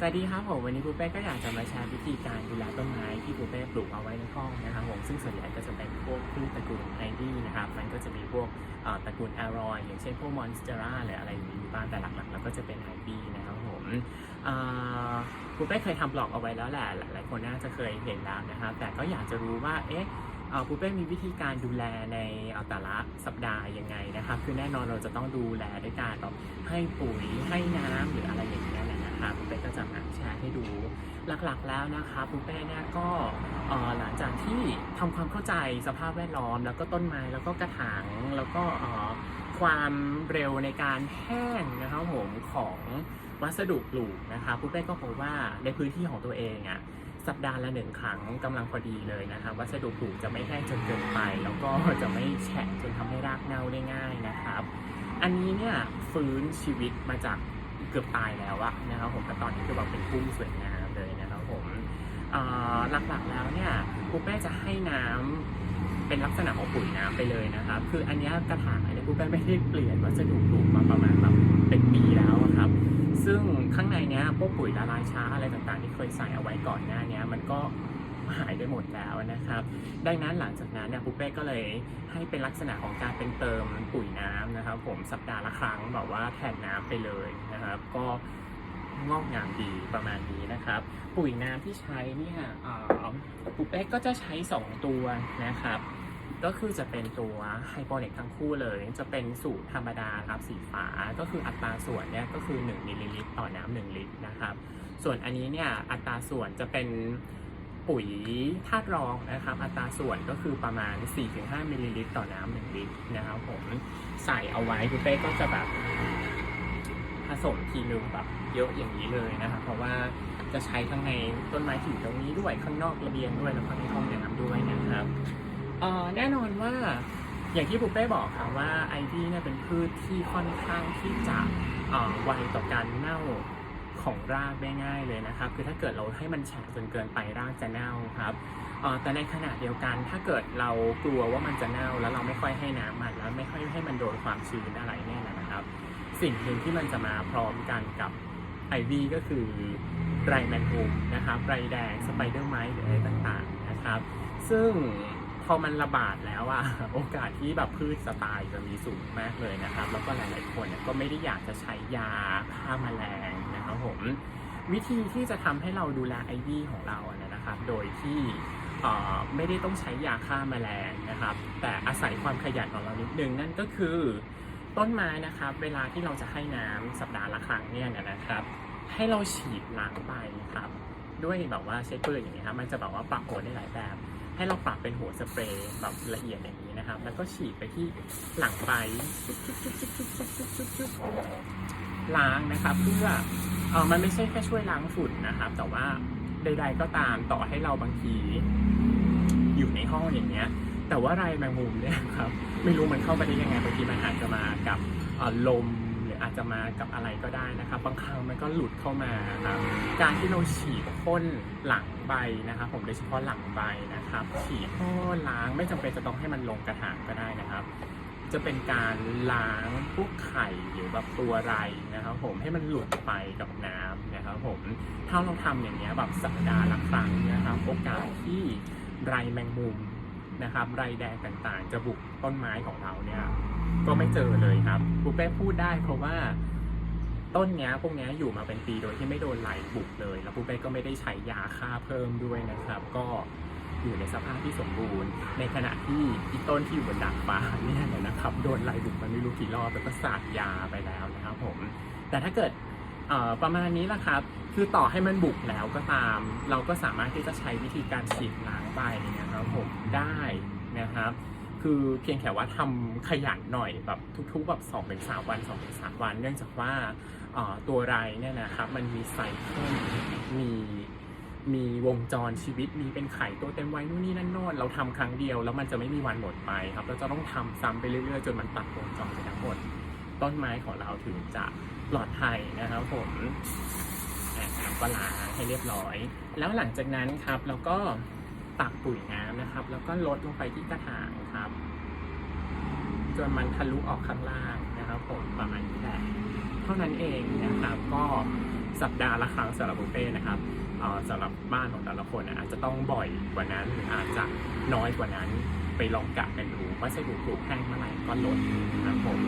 สวัสดีครับผมวันนี้ปูเป้ก็อยากจะมาแชร์วิธีการดูแลต้นไม้ที่ปูเป้ปลูกเอาไว้ในห้องนะครับผมซึ่งส่วนใหญ่ก็จะเป็นพวกพืชตระกูลไอวี่นะครับมันก็จะมีพวกตระกูลแอรอยอย่างเช่นพวกมอนสเตอร่าหรืออะไรอย่างนี้อยู่บ้างแต่หลักๆแล้วก็จะเป็นไอวี่นะครับผมเอ่อปูเป้เคยทำบล็อกเอาไว้แล้วแหละหลายๆคนน่าจะเคยเห็นแล้วนะครับแต่ก็อยากจะรู้ว่าเอ๊ะเอ่อปูเป้มีวิธีการดูแลในแต่ละสัปดาห์ยังไงนะครับคือแน่นอนเราจะต้องดูแลด้วยการแบบให้ปุ๋ยให้น้ำหรืออะไรอย่างเงี้ย นะครับปูเป้ก็จะมาแชร์ให้ดู หลักๆแล้วนะคะปูเป้เนี่ยก็หลังจากที่ทำความเข้าใจสภาพแวดล้อม แล้วก็ต้นไม้แล้วก็กระถางแล้วก็ความเร็วในการแห้งนะครับผมของวัสดุปลูกนะคะปูเป้ก็พบว่าในพื้นที่ของตัวเองอะสัปดาห์ละหนึ่งครั้งกำลังพอดีเลยนะครับวัสดุปลูกจะไม่แห้งจนเกินไป แล้วก็จะไม่แฉะจนทำให้รากเน่าได้ง่ายนะครับ อันนี้เนี่ยฟื้นชีวิตมาจาก เกือบตายแล้วอะนะครับผมแต่ตอนนี้คือแบบเป็นพุ่มสวยงามเลยนะครับผมหลักๆแล้วเนี่ยปูเป้จะให้น้ำเป็นลักษณะของปุ๋ยน้ำไปเลยนะครับ คืออันนี้กระถางอันนี้ปูเป้ไม่ได้เปลี่ยนวัสดุปลูกมาประมาณแบบเป็นปีแล้วครับ ซึ่งข้างในเนี้ยพวกปุ๋ยละลายช้าอะไรต่างๆ ที่เคยใส่เอาไว้ก่อนหน้าเนี้ยมันก็ หายไปหมดแล้วนะครับ ดังนั้นหลังจากนั้นเนี่ยปูเป้ก็เลยให้เป็นลักษณะของการเป็นเติมปุ๋ยน้ำนะครับ ผมสัปดาห์ละครั้งแบบว่าแทนน้ำไปเลยนะครับ ก็งอกงามดีประมาณนี้นะครับ ปุ๋ยน้ำที่ใช้เนี่ยเอ่อปูเป้ก็จะใช้ 2 ตัวนะครับก็คือจะเป็นตัวไฮโปเนิกทั้งคู่เลย จะเป็นสูตรธรรมดาครับสีฟ้า ก็คืออัตราส่วนเนี่ยก็คือ 1มิลลิลิตรต่อน้ำ1ลิตรนะครับ ส่วนอันนี้เนี่ยอัตราส่วนจะเป็น ปุ๋ยธาตุรองนะครับ อัตราส่วนก็คือประมาณ 4-5มิลลิลิตรต่อน้ำ1ลิตรนะครับผมใส่เอาไว้คุณเป้ก็จะแบบผสมทีนึงแบบเยอะอย่างนี้เลยนะครับ เพราะว่าจะใช้ทั้งในต้นไม้ที่อยู่ตรงนี้ด้วยข้างนอกระเบียงด้วยแล้วก็ในห้องน้ำด้วยนะครับออแน่นอนว่าอย่างที่ปุ๊เป้บอกค่ะว่าไอวี่เนี่ยเป็นพืชที่ค่อนข้างที่จะอ่อไวต่อการเน่า ของรากได้ง่ายเลยนะครับ คือถ้าเกิดเราให้มันแฉะจนเกินไปรากจะเน่าครับแต่ในขณะเดียวกันถ้าเกิดเรากลัวว่ามันจะเน่า แล้วเราไม่ค่อยให้น้ำมันแล้วไม่ค่อยให้มันโดนความชื้นอะไรเนี่ยนะครับ สิ่งหนึ่งที่มันจะมาพร้อมกันกับไอวีก็คือไรแมงมุมนะครับไรแดงสไปเดอร์ไมท์หรืออะไรต่างๆนะครับ ซึ่งพอมันระบาดแล้วอะโอกาสที่แบบพืชจะตายจะมีสูงมากเลยนะครับ แล้วก็หลาย ๆ คนเนี่ยก็ไม่ได้อยากจะใช้ยาฆ่าแมลง ครับผมวิธีที่จะทำให้เราดูแลไอวีของเราอะนะครับ โดยที่ไม่ได้ต้องใช้ยาฆ่าแมลงนะครับ แต่อาศัยความขยันของเรานิดนึงนั่นก็คือต้นไม้นะครับ เวลาที่เราจะให้น้ำสัปดาห์ละครั้งเนี่ยนะครับ ให้เราฉีดล้างใบครับด้วยแบบว่าใช้ปืนอย่างนี้ครับมันจะแบบว่าปรับหัวได้หลายแบบ ให้เราปรับเป็นหัวสเปรย์แบบละเอียดอย่างนี้นะครับ แล้วก็ฉีดไปที่หลังใบ ล้างนะครับเพื่อเออมันไม่ใช่แค่ช่วยล้างฝุ่นนะครับแต่ว่าใด ๆก็ตามต่อให้เราบางทีอยู่ในห้องอย่างเงี้ย แต่ว่าไรแมงมุมเนี่ยครับไม่รู้มันเข้าไปได้ยังไงบางทีมันอาจจะมากับลมหรืออาจจะมากับอะไรก็ได้นะครับบางครั้งมันก็หลุดเข้ามาครับการที่เราฉีดพ่นหลังใบนะครับ ผมโดยเฉพาะหลังใบนะครับ ฉีดพ่นล้างไม่จำเป็นจะต้องให้มันลงกระถางก็ได้นะครับ จะเป็นการล้างพวกไข่หรือแบบตัวไรนะครับผมให้มันหลุดไปกับน้ำนะครับผมถ้าเราทำอย่างเงี้ยแบบสัปดาห์ละครั้งนะครับโอกาสที่ไรแมงมุมนะครับไรแดงต่างๆ จะบุกต้นไม้ของเราเนี่ยก็ไม่เจอเลยครับปูเป้พูดได้เพราะว่าต้นเนี้ยพวกเนี้ยอยู่มาเป็นปีโดยที่ไม่โดนไหลบุกเลย แล้วปูเป้ก็ไม่ได้ใช้ยาฆ่าเพิ่มด้วยนะครับ ก็ อยู่ในสภาพที่สมบูรณ์ ในขณะที่อีต้นที่อยู่บนดาดฟ้าเนี่ยนะครับโดนไหลบุกมันไม่รู้กี่รอบแล้วก็สาดยาไปแล้วนะครับผม แต่ถ้าเกิดประมาณนี้แหละครับ คือต่อให้มันบุกแล้วก็ตาม เราก็สามารถที่จะใช้วิธีการฉีดล้างใบนะครับผมได้นะครับคือเพียงแค่ว่าทำขยันหน่อยแบบทุกๆแบบสองถึงสามวันสองถึงสามวัน เนื่องจากว่าตัวไรเนี่ยนะครับมันมีไซเคิลมี มีวงจรชีวิตมีเป็นไข่ตัวเต็มวัยนู่นนี่นั่นโน่นเราทำครั้งเดียว แล้วมันจะไม่มีวันหมดไปครับ เราจะต้องทำซ้ำไปเรื่อยๆ จนมันตัดวงจรไปทั้งหมดต้นไม้ของเราถึงจะปลอดภัยนะครับผมนะครับก็ล้างให้เรียบร้อย แล้วหลังจากนั้นครับเราก็ตักปุ๋ยน้ำนะครับ แล้วก็ลดลงไปที่กระถางครับจนมันทะลุออกข้างล่างนะครับผมประมาณนี้แหละเท่านั้นเองนะครับ ก็สัปดาห์ละครั้งสำหรับบุฟเฟ่ต์นะครับ สำหรับบ้านของแต่ละคนอาจจะต้องบ่อยกว่านั้นหรืออาจจะน้อยกว่านั้นไปลองกะกันดูวัสดุปลูกแห้งเมื่อไหร่ก็ลดนะครับผม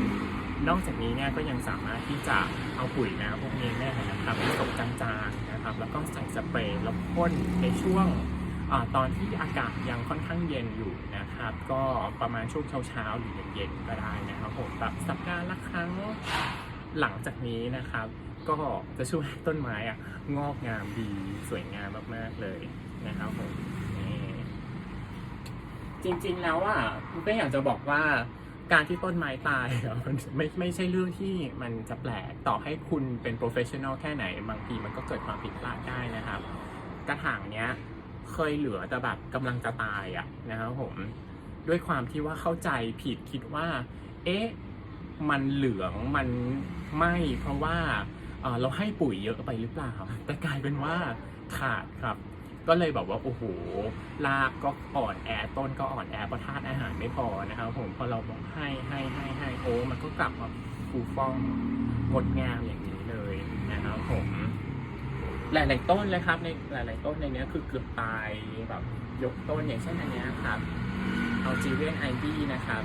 นอกจากนี้เนี่ยก็ยังสามารถที่จะเอาปุ๋ยนะพวกนี้เนี่ยนะครับผสมจางๆนะครับ แล้วก็ใส่สเปรย์แล้วพ่นในช่วงอตอนที่อากาศยังค่อนข้างเย็นอยู่นะครับ ก็ประมาณช่วงเช้าๆหรือเย็นๆก็ได้นะครับผมแบบสัปดาห์ละครั้ง หลังจากนี้นะครับ ก็จะช่วยให้ต้นไม้อะงอกงามดีสวยงามมากๆเลยนะครับผมจริงๆแล้วอะก็อยากจะบอกว่าการที่ต้นไม้ตายมันไม่ไม่ใช่เรื่องที่มันจะแปลกต่อให้คุณเป็นโปรเฟชชั่นอลแค่ไหน บางทีมันก็เกิดความผิดพลาดได้นะครับ กระถางเนี้ยเคยเหลือแต่แบบกำลังจะตายอะนะครับผมด้วยความที่ว่าเข้าใจผิดคิดว่า เอ๊ะ มันเหลืองมันไหมเพราะว่าเราให้ปุ๋ยเยอะไปหรือเปล่า แต่กลายเป็นว่าขาดครับ ก็เลยแบบว่าโอ้โหรากก็อ่อนแอต้นก็อ่อนแอเพราะธาตุอาหารไม่พอนะครับผมพอเราบอกให้ให้ให้ให้โอ้มันก็กลับมาฟูฟ่องงดงามอย่างนี้เลยนะครับผมหลาย ๆ ต้นเลยครับในหลาย ๆ ต้นในเนี้ยคือเกือบตายแบบยกต้นอย่างเช่นอันเนี้ยครับ เอาจีเวียนไอวีนะครับ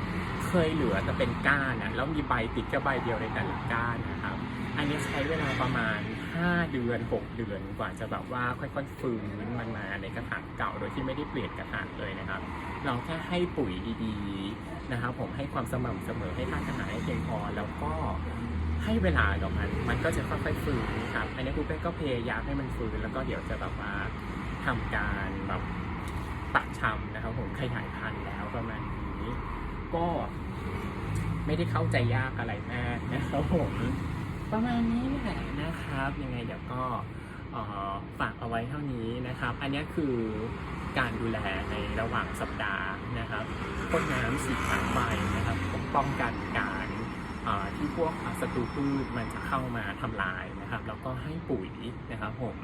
เคยเหลือแต่เป็นก้านอะแล้วมีใบติดแค่ใบเดียวในแต่ละก้านนะครับ อันนี้ใช้เวลาประมาณ 5 เดือน 6 เดือนกว่าจะแบบว่าค่อยๆฟื้นมันมาในกระถางเก่าโดยที่ไม่ได้เปลี่ยนกระถางเลยนะครับ เราแค่ให้ปุ๋ยดีๆนะครับ ผมให้ความสม่ำเสมอให้ธาตุอาหารให้เพียงพอแล้วก็ให้เวลากับมัน มันก็จะค่อยๆฟื้นครับ อันนี้คุณเป้ก็พยายามให้มันฟื้นแล้วก็เดี๋ยวจะแบบว่าทำการแบบ ตัดชำนะครับผมขยายพันธุ์แล้วประมาณนี้ ก็ไม่ได้เข้าใจยากอะไรมากนะครับผมประมาณนี้แหละนะครับ ยังไงเดี๋ยวก็ฝากเอาไว้เท่านี้นะครับ อันนี้คือการดูแลในระหว่างสัปดาห์นะครับพ่นน้ำสีครั้งใบนะครับป้องกันการที่พวกศัตรูพืชมันจะเข้ามาทำลายนะครับ แล้วก็ให้ปุ๋ยนะครับผม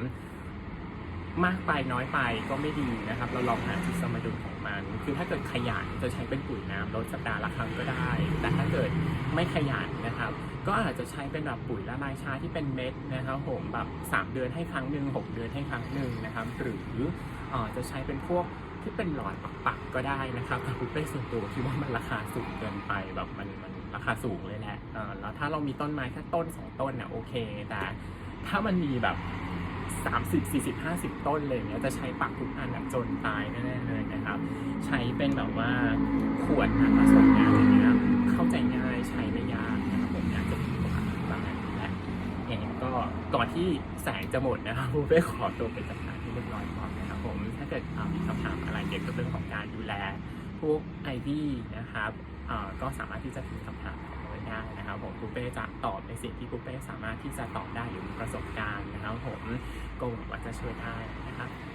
มากไปน้อยไปก็ไม่ดีนะครับ เราลองหาจุดสมดุลของมัน คือถ้าเกิดขยันจะใช้เป็นปุ๋ยน้ำลดสัปดาห์ละครั้งก็ได้ แต่ถ้าเกิดไม่ขยันนะครับ ก็อาจจะใช้เป็นแบบปุ๋ยละลายชาที่เป็นเม็ดนะครับผมแบบ 3 เดือนให้ครั้งหนึ่ง6 เดือนให้ครั้งหนึ่งนะครับ หรืออจะใช้เป็นพวกที่เป็นหลอดปักๆก็ได้นะครับแต่คุณเป้ส่วนตัวคิดว่ามันราคาสูงเกินไปแบบมันมันราคาสูงเลยแหละแล้วถ้าเรามีต้นไม้แค่ต้น2ต้นเนี่ยโอเค แต่ถ้ามันมีแบบ 30 40 50 ต้นเลยเนี่ยจะใช้ปักทุกอันแบบจนตายแน่ๆเลยนะครับ ใช้เป็นแบบว่าขวดน้ำผสมน้ำอย่างเงี้ยเข้าใจง่ายใช้ไม่ยากนะครับผมอยากจะมีความประมาณนี้แหละเองก็ก่อนที่แสงจะหมดนะครับผมไปขอตัวไปจัดการที่เรียบร้อยก่อนนะครับผมถ้าเกิดมีคำถามอะไรเกี่ยวกับเรื่องของการดูแลพวกไอวีนะครับก็สามารถที่จะทิ้งคำถามเอาไว้ได้นะครับผมคูเป้จะตอบในสิ่งที่คูเป้สามารถที่จะตอบได้หรือมีประสบการณ์นะครับผม ก็หวังว่าจะช่วยได้นะครับ